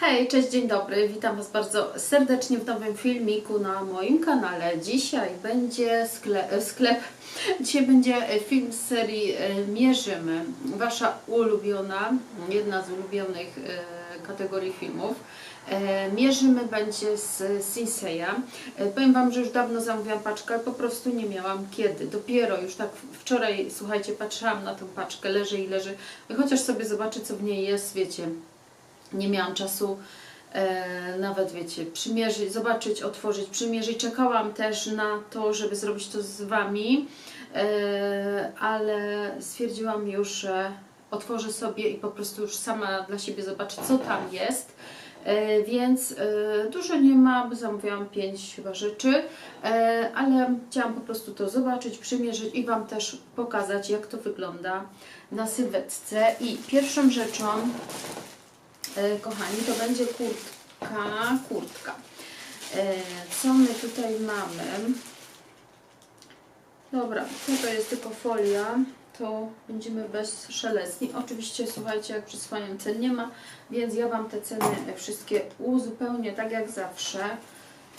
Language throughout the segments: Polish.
Hej, cześć, dzień dobry. Witam Was bardzo serdecznie w nowym filmiku na moim kanale. Dzisiaj będzie sklep, sklep dzisiaj będzie film z serii e, Mierzymy. Wasza ulubiona, jedna z ulubionych e, kategorii filmów. E, Mierzymy będzie z Sinseya. E, Powiem Wam, że już dawno zamówiłam paczkę, po prostu nie miałam kiedy. Dopiero już tak wczoraj, słuchajcie, patrzyłam na tą paczkę, leży i leży. Chociaż sobie zobaczę, co w niej jest, wiecie nie miałam czasu e, nawet, wiecie, przymierzyć, zobaczyć, otworzyć, przymierzyć. Czekałam też na to, żeby zrobić to z Wami, e, ale stwierdziłam już, że otworzę sobie i po prostu już sama dla siebie zobaczę, co tam jest. E, więc dużo nie ma, bo zamówiłam pięć chyba rzeczy, ale chciałam po prostu to zobaczyć, przymierzyć i Wam też pokazać, jak to wygląda na sylwetce. I pierwszą rzeczą, kochani, to będzie kurtka, kurtka. E, Co my tutaj mamy? Dobra, to, to jest tylko folia, to będziemy bez szelestni. Oczywiście, słuchajcie, jak przysłaniam cen nie ma, więc ja Wam te ceny wszystkie uzupełnię tak jak zawsze.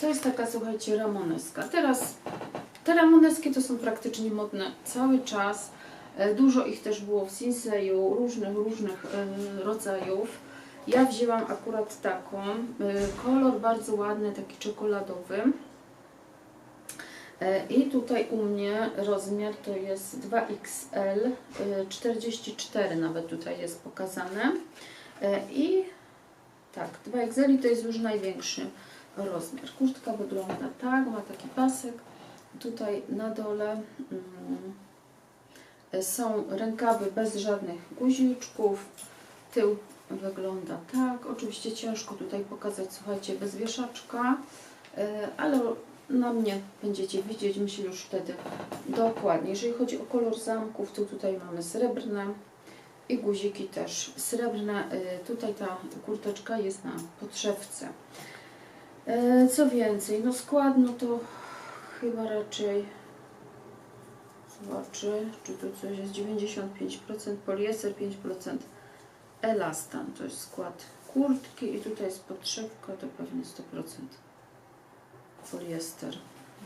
To jest taka, słuchajcie, ramoneska. Teraz te ramoneski to są praktycznie modne cały czas. E, Dużo ich też było w Sinseju, różnych, różnych e, rodzajów. Ja wzięłam akurat taką. y, Kolor bardzo ładny, taki czekoladowy. E, I tutaj u mnie rozmiar to jest 2XL, y, 44 nawet tutaj jest pokazane. I tak, 2XL i to jest już największy rozmiar. Kurtka wygląda tak, ma taki pasek. Tutaj na dole mm, są rękawy bez żadnych guziczków. Tył wygląda tak. Oczywiście ciężko tutaj pokazać, słuchajcie, bez wieszaczka, e, ale na mnie będziecie widzieć, myślę już wtedy dokładnie. Jeżeli chodzi o kolor zamków, to tutaj mamy srebrne i guziki też srebrne. E, Tutaj ta kurteczka jest na podszewce. E, Co więcej, no skład, no to chyba raczej zobaczy, czy tu coś jest 95% poliester, 5% elastan, to jest skład kurtki i tutaj jest podszewka, to pewnie 100% poliester.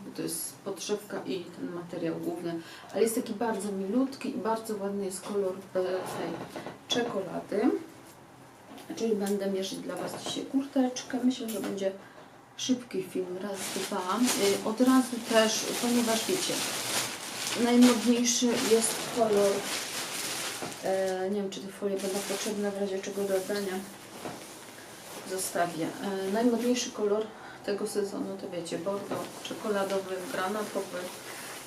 Bo To jest podszewka i ten materiał główny, ale jest taki bardzo milutki i bardzo ładny jest kolor e, tej czekolady. Czyli będę mierzyć dla Was dzisiaj kurteczkę. Myślę, że będzie szybki film, raz, dwa. Y, Od razu też, ponieważ wiecie, najmodniejszy jest kolor E, nie wiem, czy te folie będą potrzebne w razie czego do oddania. Zostawię. E, najmodniejszy kolor tego sezonu to wiecie, bordo, czekoladowy, granatowy.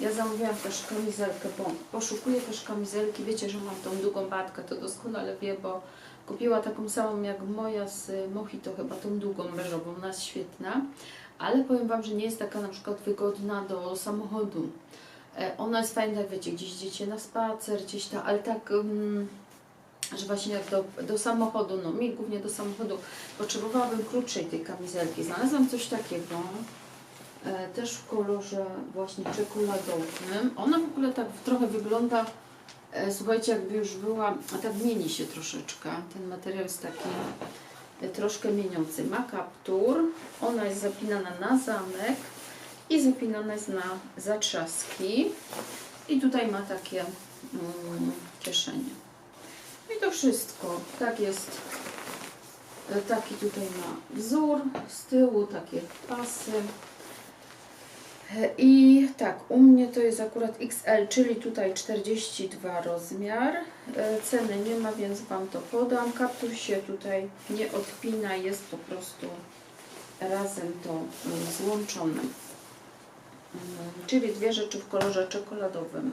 Ja zamówiłam też kamizelkę, bo poszukuję też kamizelki. Wiecie, że mam tą długą batkę, to doskonale wie, bo kupiła taką samą jak moja z Mojito, chyba tą długą beżową, ona jest świetna. Ale powiem Wam, że nie jest taka na przykład wygodna do samochodu. E, Ona jest fajna, jak wiecie, gdzieś idziecie na spacer, gdzieś tam, ale tak, mm, że właśnie jak do, do samochodu, no mi głównie do samochodu, potrzebowałabym krótszej tej kamizelki. Znalazłam coś takiego, e, też w kolorze właśnie czekoladowym. Ona w ogóle tak trochę wygląda, e, słuchajcie, jakby już była, a tak mieni się troszeczkę. Ten materiał jest taki e, troszkę mieniący. Ma kaptur, ona jest zapinana na zamek i zapinana jest na zatrzaski. I tutaj ma takie mm, kieszenie. I to wszystko. Tak jest. E, Taki tutaj ma wzór. Z tyłu takie pasy. E, I tak, u mnie to jest akurat XL, czyli tutaj 42 rozmiar. E, Ceny nie ma, więc Wam to podam. Kaptur się tutaj nie odpina, jest po prostu razem to mm, złączone. Czyli dwie rzeczy w kolorze czekoladowym.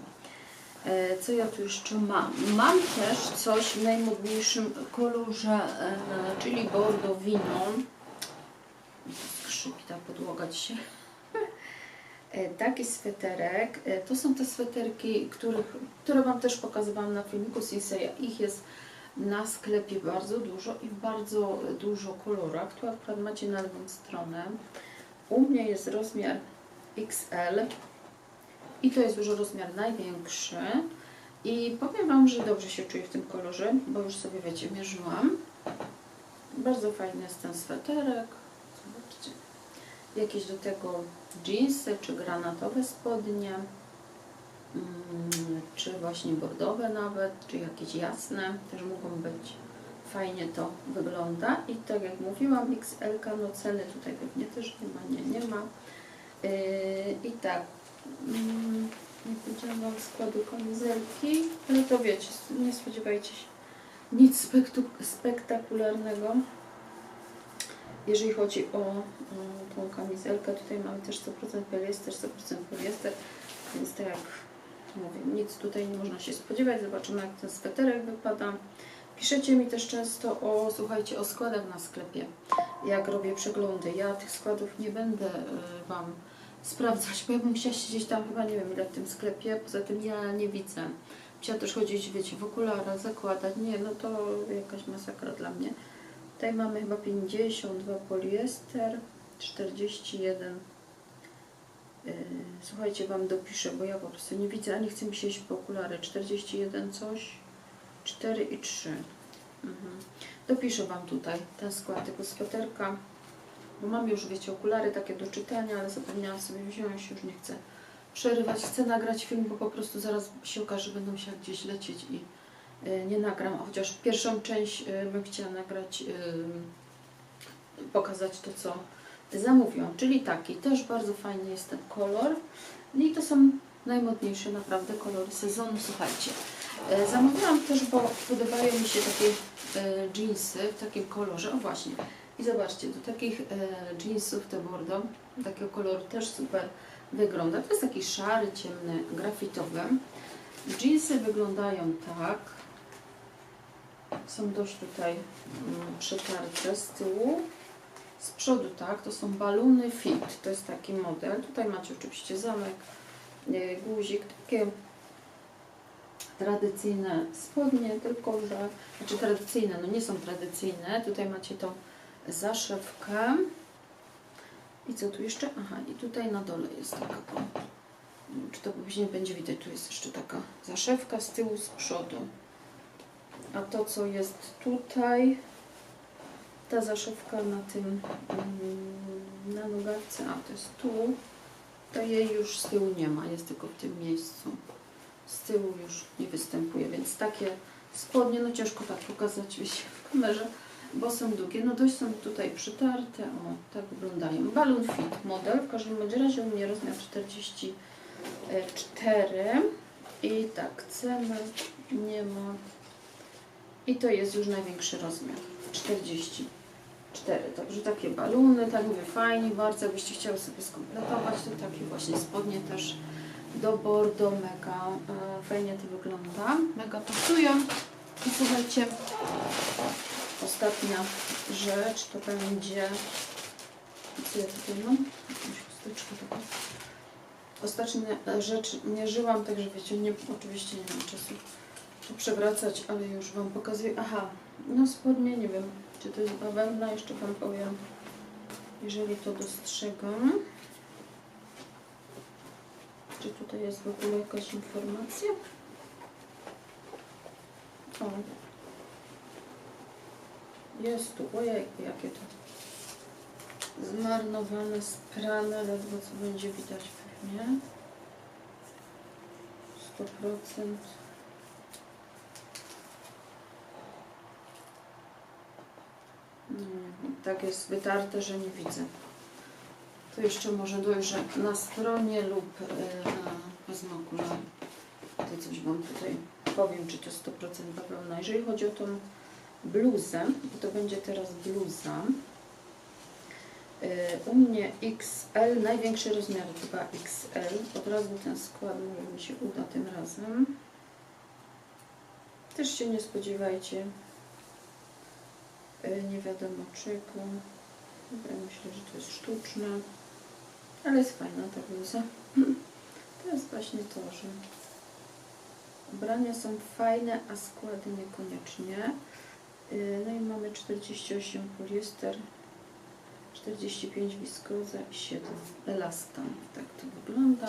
E, Co ja tu jeszcze mam? Mam też coś w najmodniejszym kolorze, e, czyli bordo wino. Skrzypi ta podłoga dzisiaj. E, Taki sweterek. To są te sweterki, które Wam też pokazywałam na filmiku Sinseya. Ich jest na sklepie bardzo dużo i w bardzo dużo kolorach. Tu akurat macie na lewą stronę. U mnie jest rozmiar XL i to jest już rozmiar największy i powiem Wam, że dobrze się czuję w tym kolorze, bo już sobie wiecie, mierzyłam Bardzo fajny jest ten sweterek. Zobaczcie. Jakieś do tego jeansy, czy granatowe spodnie, mm, czy właśnie bordowe nawet, czy jakieś jasne, też mogą być. Fajnie to wygląda i tak jak mówiłam, XL, no ceny tutaj pewnie też nie ma, nie, nie ma. Yy, I tak, mm, Wam składu kamizelki, ale to wiecie, nie spodziewajcie się nic spektakularnego. Jeżeli chodzi o mm, tą kamizelkę, tutaj mamy też 100% poliester, 100% poliester, więc tak jak mówię, nic tutaj nie można się spodziewać. Zobaczymy jak ten sweterek wypada. Piszecie mi też często o, słuchajcie, o składach na sklepie, jak robię przeglądy. Ja tych składów nie będę y, Wam sprawdzać, bo ja bym musiała siedzieć tam chyba nie wiem ile w tym sklepie, poza tym ja nie widzę. Chciała też chodzić, wiecie, w okularach, zakładać, nie, no to jakaś masakra dla mnie. Tutaj mamy chyba 52 poliester, 41 Yy, Słuchajcie, Wam dopiszę, bo ja po prostu nie widzę, ani chcę mi się iść po okulary. 41 coś, 4 i 3. Mhm. Dopiszę Wam tutaj ten skład tego sweterka, bo mam już, wiecie, okulary takie do czytania, ale zapomniałam sobie wziąć, już nie chcę przerywać. Chcę nagrać film, bo po prostu zaraz się okaże, że będę musiała gdzieś lecieć i y, nie nagram, a chociaż pierwszą część y, bym chciała nagrać, y, pokazać to, co zamówiłam, czyli taki, też bardzo fajny jest ten kolor No i to są najmodniejsze naprawdę kolory sezonu, słuchajcie. Zamówiłam też, bo podobają mi się takie jeansy w takim kolorze, o właśnie, i zobaczcie, do takich e, jeansów te bordo, takiego koloru też super wygląda. To jest taki szary, ciemny, grafitowy. Jeansy wyglądają tak. Są dość tutaj mm, przetarte z tyłu. Z przodu tak, to są baluny fit, to jest taki model. Tutaj macie oczywiście zamek, e, guzik, takie tradycyjne spodnie, tylko że, znaczy tradycyjne, no nie są tradycyjne. Tutaj macie tą zaszewkę. I co tu jeszcze? Aha, i tutaj na dole jest taka, nie wiem, czy to później będzie widać, tu jest jeszcze taka zaszewka z tyłu, z przodu. A to, co jest tutaj, ta zaszewka na tym, mm, na nogawce, a to jest tu, to jej już z tyłu nie ma, jest tylko w tym miejscu. Z tyłu już nie występuje, więc takie spodnie, no ciężko tak pokazać wiecie, w kamerze, bo są długie, no dość są tutaj przytarte, o, tak wyglądają. Balloon Fit model, w każdym razie u mnie rozmiar 44 i tak, ceny nie ma i to jest już największy rozmiar, 44. Także takie baluny, tak mówię, fajnie bardzo, jakbyście chciały sobie skompletować, to takie właśnie spodnie też do bordo, mega e, fajnie to wygląda, mega pasują. I słuchajcie, ostatnia rzecz to będzie, co ja tutaj mam? Ostatnia rzecz, nie żyłam, także wiecie, nie, oczywiście nie mam czasu tu przewracać, ale już Wam pokazuję. Aha, no spodnie, nie wiem, czy to jest bawełna, jeszcze Wam powiem, jeżeli to dostrzegam. Czy tutaj jest w ogóle jakaś informacja? O. Jest tu, ojej, jakie to zmarnowane, sprane, ledwo co będzie widać pewnie. 100%. Mm, Tak jest wytarte, że nie widzę. To jeszcze może dojrzę na stronie lub e, na okulary. To coś Wam tutaj powiem, czy to 100% bawełna. Jeżeli chodzi o tą bluzę, to to będzie teraz bluza. E, U mnie XL, największy rozmiar 2XL. Od razu ten skład może mi się uda tym razem. Też się nie spodziewajcie. E, Nie wiadomo czego. Ja myślę, że to jest sztuczne. Ale jest fajna ta bluza. To jest właśnie to, że ubrania są fajne, a składy niekoniecznie. Yy, No i mamy 48 poliester, 45 wiskoza i 7 elastan. Tak to wygląda.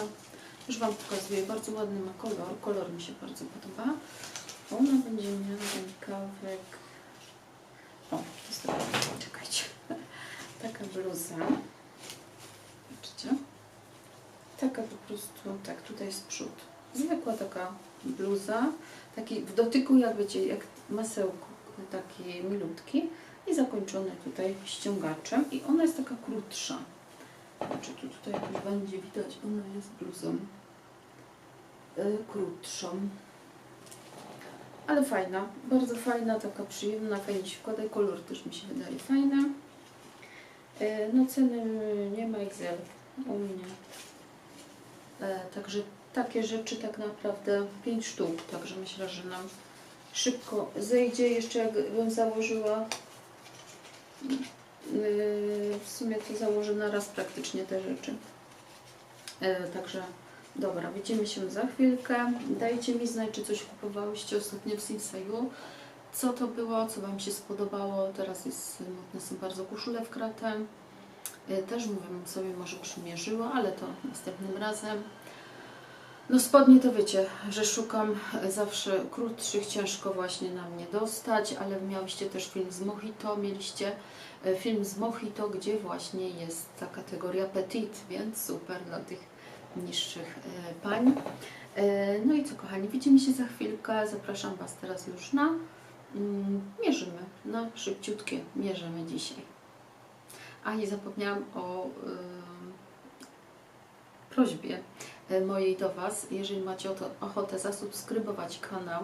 Już Wam pokazuję, bardzo ładny ma kolor. Kolor mi się bardzo podoba. Ona będzie miała rękawek. O, jest taka, czekajcie. Taka bluza. Zobaczcie. Taka po prostu, tak, tutaj jest przód. Zwykła taka bluza. Taki w dotyku, jak wiecie, jak masełko, taki milutki. I zakończony tutaj ściągaczem. I ona jest taka krótsza. Znaczy tu tutaj jakoś będzie widać, ona jest bluzą y, krótszą. Ale fajna, bardzo fajna, taka przyjemna, fajnie się wkłada i kolor też mi się wydaje fajny. Y, No ceny nie ma XL u mnie. E, Także takie rzeczy tak naprawdę 5 sztuk, także myślę, że nam szybko zejdzie. Jeszcze jakbym założyła Yy, w sumie to założę na raz praktycznie te rzeczy. Yy, Także dobra, widzimy się za chwilkę. Dajcie mi znać, czy coś kupowałyście ostatnio w Sinseju. Co to było, co Wam się spodobało. Teraz jest modne są bardzo koszule w kratę. Yy, Też mówię, sobie może przymierzyła, ale to następnym razem. No spodnie to wiecie, że szukam zawsze krótszych, ciężko właśnie na mnie dostać, ale miałyście też film z Mojito, mieliście e, film z Mojito, gdzie właśnie jest ta kategoria petit, więc super dla tych niższych e, pań. E, No i co kochani, widzimy się za chwilkę, zapraszam Was teraz już na mm, mierzymy, na szybciutkie mierzymy dzisiaj. A i zapomniałam o ym, prośbie mojej do Was, jeżeli macie ochotę zasubskrybować kanał,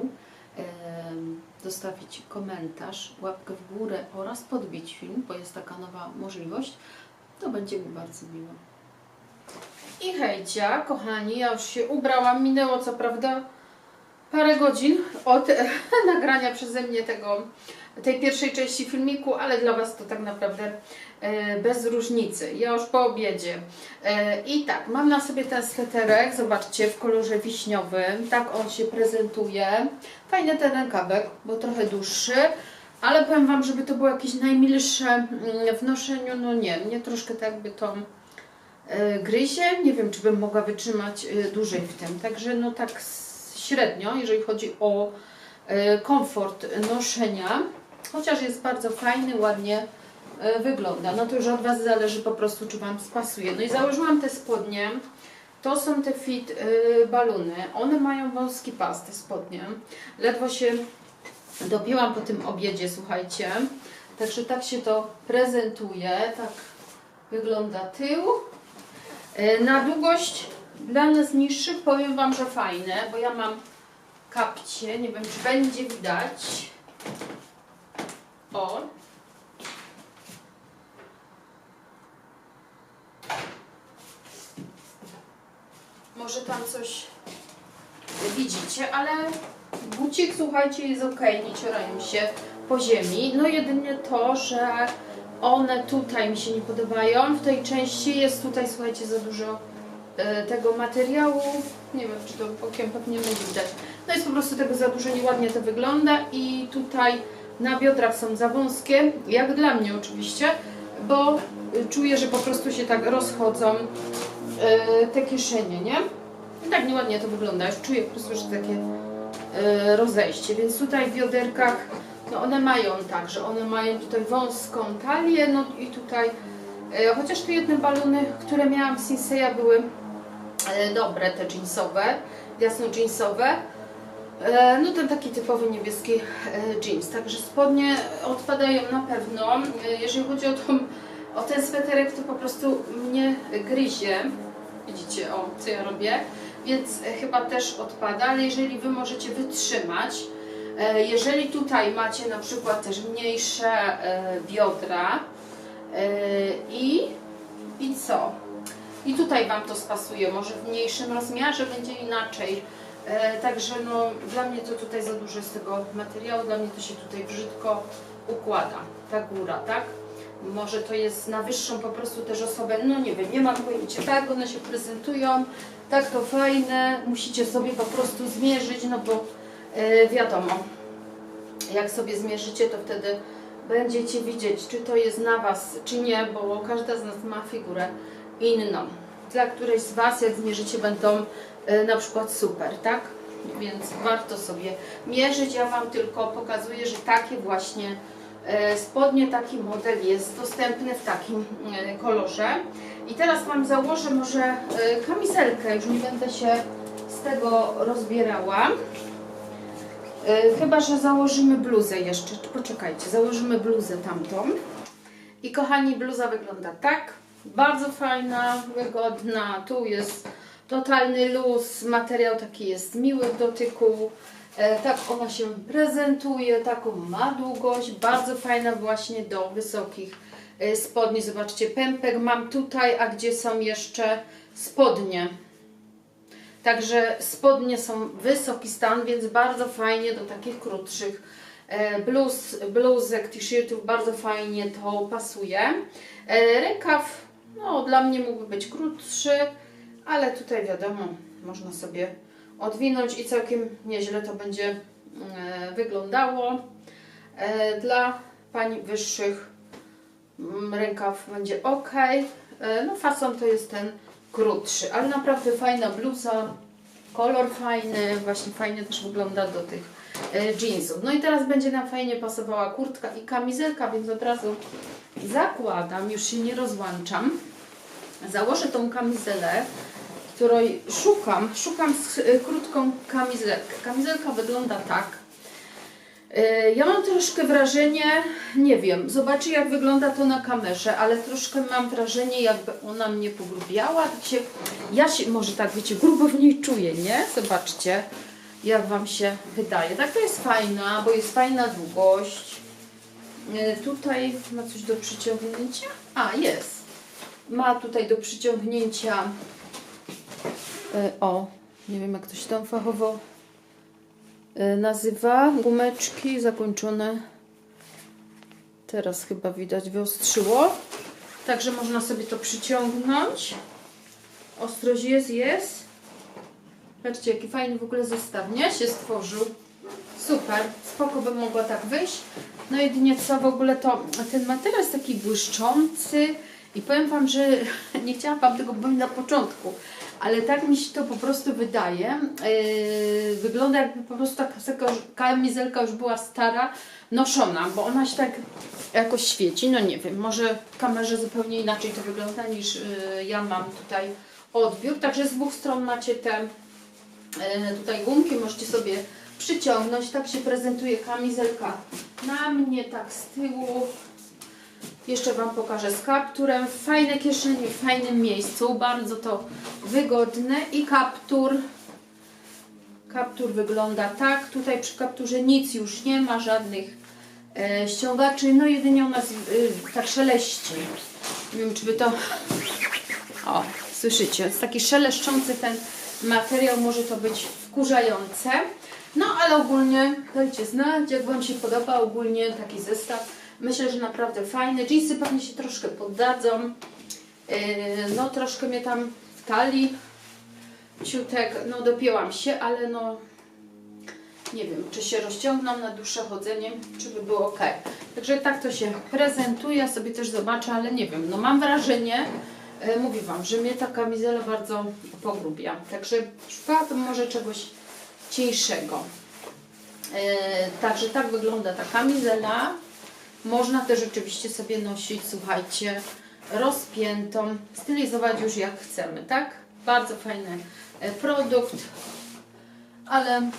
zostawić komentarz, łapkę w górę oraz podbić film, bo jest taka nowa możliwość, to będzie mi bardzo miło. I hejcia, kochani, ja już się ubrałam, minęło co prawda parę godzin od nagrania przeze mnie tego, tej pierwszej części filmiku, ale dla Was to tak naprawdę e, bez różnicy. Ja już po obiedzie. E, I tak, mam na sobie ten sweterek, zobaczcie, w kolorze wiśniowym. Tak on się prezentuje. Fajny ten rękawek, bo trochę dłuższy. Ale powiem Wam, żeby to było jakieś najmilsze mm, w noszeniu, no nie, mnie troszkę tak jakby to e, gryzie. Nie wiem, czy bym mogła wytrzymać dłużej w tym. Także no tak średnio, jeżeli chodzi o komfort noszenia. Chociaż jest bardzo fajny, ładnie e, wygląda. No to już od Was zależy po prostu, czy Wam spasuje. No i założyłam te spodnie. To są te fit y, baluny. One mają wąski pas, te spodnie. Ledwo się dopięłam po tym obiedzie, słuchajcie. Także tak się to prezentuje. Tak wygląda tył. Y, na długość dla nas niższych powiem Wam, że fajne, bo ja mam kapcie. Nie wiem, czy będzie widać. O, Może tam coś widzicie, ale bucik, słuchajcie, jest ok, nie cierają się po ziemi. No jedynie to, że one tutaj mi się nie podobają. W tej części jest tutaj, słuchajcie, za dużo e, tego materiału. Nie wiem, czy to okiem pewnie będzie widać. No jest po prostu tego za dużo, nieładnie to wygląda i tutaj na biodrach są za wąskie, jak dla mnie oczywiście, bo y, czuję, że po prostu się tak rozchodzą e, te kieszenie, nie? I tak nieładnie to wygląda. Już czuję po prostu, że takie e, rozejście. Więc tutaj w bioderkach, no one mają tak, że one mają tutaj wąską talię, no i tutaj, chociaż te jedne balony, które miałam w Sinseya były dobre, te jeansowe, jasno jeansowe. E, No ten taki typowy niebieski e, jeans, także spodnie odpadają na pewno. E, Jeżeli chodzi o, tą, o ten sweterek, to po prostu mnie gryzie. Widzicie, o co ja robię, więc chyba też odpada, ale jeżeli Wy możecie wytrzymać, jeżeli tutaj macie na przykład też mniejsze biodra i, i co? I tutaj Wam to spasuje, może w mniejszym rozmiarze będzie inaczej. E, Także no, dla mnie to tutaj za dużo jest tego materiału, dla mnie to się tutaj brzydko układa, ta góra, tak? Może to jest na wyższą po prostu też osobę, no nie wiem, nie mam pojęcia, tak one się prezentują, tak to fajne, musicie sobie po prostu zmierzyć, no bo e, wiadomo, jak sobie zmierzycie, to wtedy będziecie widzieć, czy to jest na Was, czy nie, bo każda z nas ma figurę inną. Dla którejś z Was, jak zmierzycie, będą na przykład super, tak? Więc warto sobie mierzyć. Ja Wam tylko pokazuję, że takie właśnie E, Spodnie taki model jest dostępny w takim e, kolorze. I teraz Wam założę może e, kamizelkę, już nie będę się z tego rozbierała. E, Chyba, że założymy bluzę jeszcze. Poczekajcie, założymy bluzę tamtą. I kochani, bluza wygląda tak. Bardzo fajna, wygodna. Tu jest totalny luz. Materiał taki jest miły w dotyku. E, tak ona się prezentuje. Taką ma długość. Bardzo fajna właśnie do wysokich e, spodni. Zobaczcie, pępek mam tutaj, a gdzie są jeszcze spodnie. Także spodnie są wysoki stan, więc bardzo fajnie do takich krótszych e, bluz, bluzek, t-shirtów bardzo fajnie to pasuje. Rękaw, no dla mnie mógłby być krótszy, ale tutaj wiadomo, można sobie odwinąć i całkiem nieźle to będzie e, wyglądało. E, Dla pań wyższych mm, rękaw będzie ok. E, No fason to jest ten krótszy, ale naprawdę fajna bluza, kolor fajny, właśnie fajnie też wygląda do tych jeansów. No i teraz będzie nam fajnie pasowała kurtka i kamizelka, więc od razu zakładam, już się nie rozłączam. Założę tą kamizelę, której szukam, szukam z, e, krótką kamizelkę. Kamizelka wygląda tak. E, Ja mam troszkę wrażenie, nie wiem, zobaczę jak wygląda to na kamerze, ale troszkę mam wrażenie, jakby ona mnie pogrubiała. Się, ja się może tak, wiecie, grubo w niej czuję, nie? Zobaczcie, jak Wam się wydaje. Tak to jest fajna, bo jest fajna długość. E, Tutaj ma coś do przyciągnięcia. A, jest. Ma tutaj do przyciągnięcia, o, nie wiem jak to się tam fachowo e, nazywa. Gumeczki zakończone. Teraz chyba widać wyostrzyło. Także można sobie to przyciągnąć. Ostrość jest, jest. Patrzcie, jaki fajny w ogóle zestaw, nie? Się stworzył. Super, spoko by mogła tak wyjść. No jedynie co w ogóle to ten materiał jest taki błyszczący i powiem Wam, że nie chciałam Wam tego powiedzieć na początku, ale tak mi się to po prostu wydaje. Yy, wygląda jakby po prostu taka kamizelka już była stara, noszona, bo ona się tak jakoś świeci. No nie wiem, może w kamerze zupełnie inaczej to wygląda niż yy, ja mam tutaj odbiór. Także z dwóch stron macie te E, tutaj gumki możecie sobie przyciągnąć. Tak się prezentuje kamizelka na mnie, tak z tyłu. Jeszcze Wam pokażę z kapturem. Fajne kieszenie w fajnym miejscu. Bardzo to wygodne. I kaptur. Kaptur wygląda tak. Tutaj przy kapturze nic już nie ma, żadnych e, ściągaczy. No jedynie ona z, e, tak szeleści. Nie wiem, czy Wy to... O, słyszycie? Jest taki szeleszczący ten materiał, może to być wkurzające. No ale ogólnie dajcie znać, jak Wam się podoba ogólnie taki zestaw. Myślę, że naprawdę fajny. Jeansy pewnie się troszkę poddadzą. Yy, No troszkę mnie tam w talii ciutek, no dopięłam się, ale no nie wiem, czy się rozciągną na dłuższe chodzenie, czy by było ok. Także tak to się prezentuje, ja sobie też zobaczę, ale nie wiem, no mam wrażenie, e, mówię Wam, że mnie ta kamizela bardzo pogrubia. Także szukałabym może czegoś cieńszego. E, Także tak wygląda ta kamizela. Można też rzeczywiście sobie nosić, słuchajcie, rozpiętą, stylizować już jak chcemy, tak? Bardzo fajny e, produkt, ale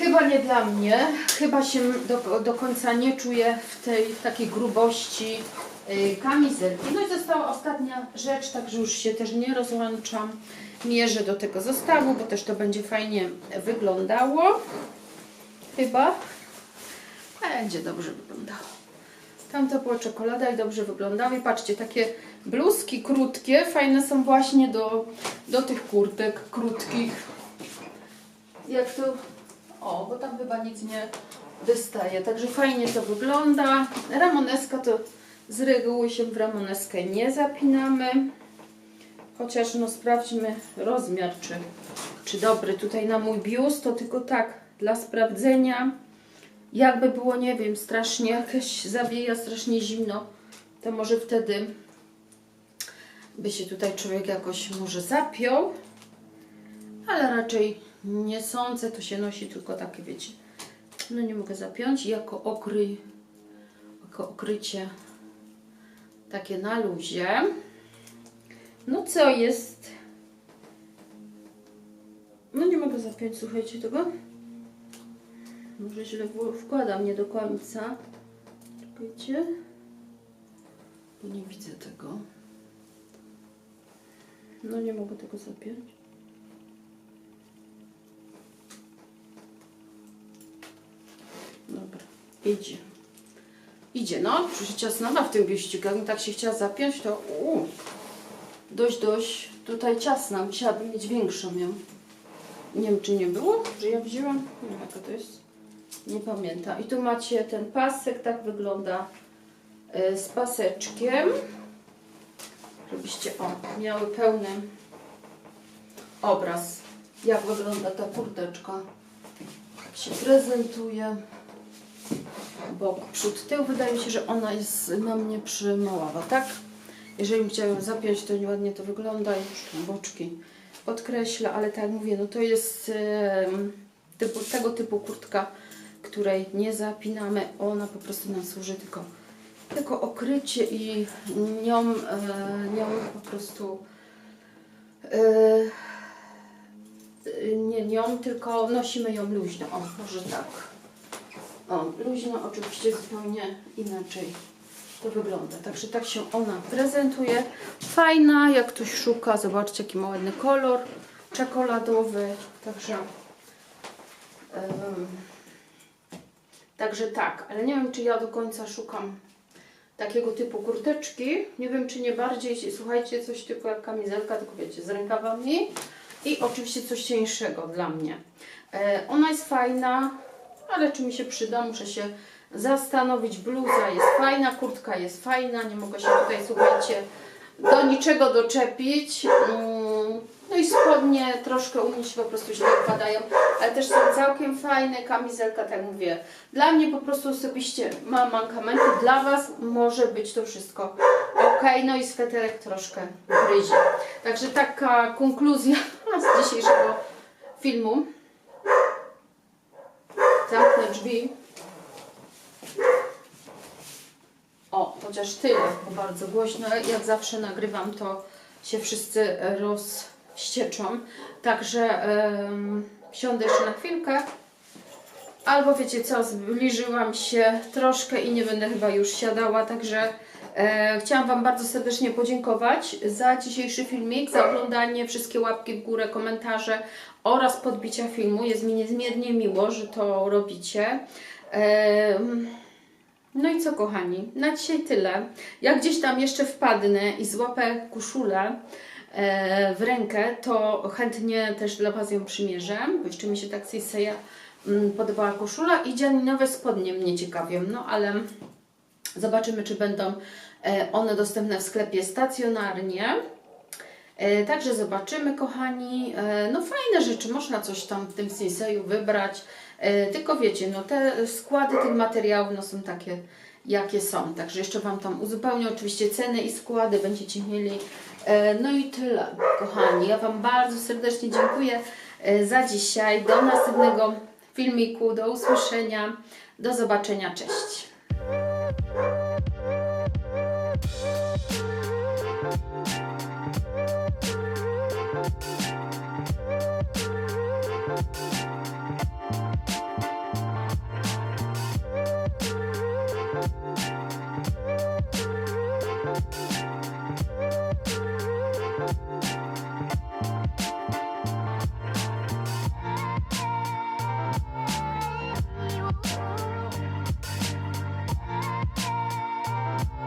Chyba nie dla mnie. Chyba się do, do końca nie czuję w tej w takiej grubości y, kamizelki. No i została ostatnia rzecz, także już się też nie rozłączam. Mierzę do tego zestawu, bo też to będzie fajnie wyglądało. Chyba. Będzie dobrze wyglądało. Tam to była czekolada i dobrze wyglądało. I patrzcie, takie bluzki krótkie, fajne są właśnie do, do tych kurtek krótkich. Jak to o, bo tam chyba nic nie wystaje. Także fajnie to wygląda. Ramoneska to z reguły się w ramoneskę nie zapinamy. Chociaż no sprawdźmy rozmiar, czy, czy dobry tutaj na mój biust. To tylko tak dla sprawdzenia. Jakby było, nie wiem, strasznie jakieś zawieja, strasznie zimno, to może wtedy by się tutaj człowiek jakoś może zapiął ale raczej nie sądzę, to się nosi tylko takie, wiecie, No nie mogę zapiąć. Jako okryj, jako okrycie takie na luzie. No co jest? No nie mogę zapiąć, słuchajcie tego. Może źle wkładam nie do końca. Czekajcie. Bo nie widzę tego. No nie mogę tego zapiąć. Dobra, idzie. Idzie, no, przecież ciasnowa w tym biuściku. Jakbym tak się chciała zapiąć, to uu, dość, dość tutaj ciasna. Musiałabym mieć większą ją. Nie wiem, czy nie było, że ja wzięłam. Nie wiem, jaka to jest. Nie pamiętam. I tu macie ten pasek, tak wygląda e, z paseczkiem. Żebyście o, miały pełny obraz, jak wygląda ta kurteczka. Jak się prezentuje. Bok, przód, tył. Wydaje mi się, że ona jest na mnie przymałała, tak? Jeżeli bym chciała ją zapiąć, to ładnie to wygląda. Już boczki podkreślę, ale tak jak mówię, no to jest em, typu, tego typu kurtka, której nie zapinamy. Ona po prostu nam służy tylko jako okrycie i nią, e, nią po prostu e, nie nią, tylko nosimy ją luźno. O, może tak. O, luźno oczywiście zupełnie inaczej to wygląda. Także tak się ona prezentuje. Fajna, jak ktoś szuka, zobaczcie jaki ma ładny kolor, czekoladowy. Także Także tak, ale nie wiem, czy ja do końca szukam takiego typu kurteczki. Nie wiem, czy nie bardziej, słuchajcie, coś typu jak kamizelka, tylko wiecie, z rękawami. I oczywiście coś cieńszego dla mnie. E, ona jest fajna, ale czy mi się przyda, muszę się zastanowić. Bluza jest fajna, kurtka jest fajna, nie mogę się tutaj, słuchajcie, do niczego doczepić. Mm, No i spodnie troszkę u mnie się po prostu źle wpadają, ale też są całkiem fajne. Kamizelka, tak mówię, dla mnie po prostu osobiście ma mankamenty, dla Was może być to wszystko ok. No i sweterek troszkę gryzie. Także taka konkluzja z dzisiejszego filmu. Zamknę drzwi. O, chociaż tyle, bo bardzo głośno. Jak zawsze nagrywam, to się wszyscy rozścieczą. Także em, siądę jeszcze na chwilkę. Albo wiecie co, zbliżyłam się troszkę i nie będę chyba już siadała, także e, chciałam Wam bardzo serdecznie podziękować za dzisiejszy filmik, za oglądanie, wszystkie łapki w górę, komentarze oraz podbicia filmu. Jest mi niezmiernie miło, że to robicie. Em, no i co kochani, na dzisiaj tyle. Jak gdzieś tam jeszcze wpadnę i złapę koszulę e, w rękę, to chętnie też dla Was ją przymierzę, bo jeszcze mi się tak Seiseya mm, podobała koszula i dzianinowe spodnie mnie ciekawią, no ale zobaczymy, czy będą e, one dostępne w sklepie stacjonarnie. E, Także zobaczymy, kochani. E, No fajne rzeczy, można coś tam w tym Sinseju wybrać. E, Tylko wiecie, no te składy tych materiałów no są takie, jakie są. Także jeszcze Wam tam uzupełnię oczywiście ceny i składy będziecie mieli. E, No i tyle, kochani. Ja Wam bardzo serdecznie dziękuję e, za dzisiaj. Do następnego filmiku, do usłyszenia, do zobaczenia, cześć.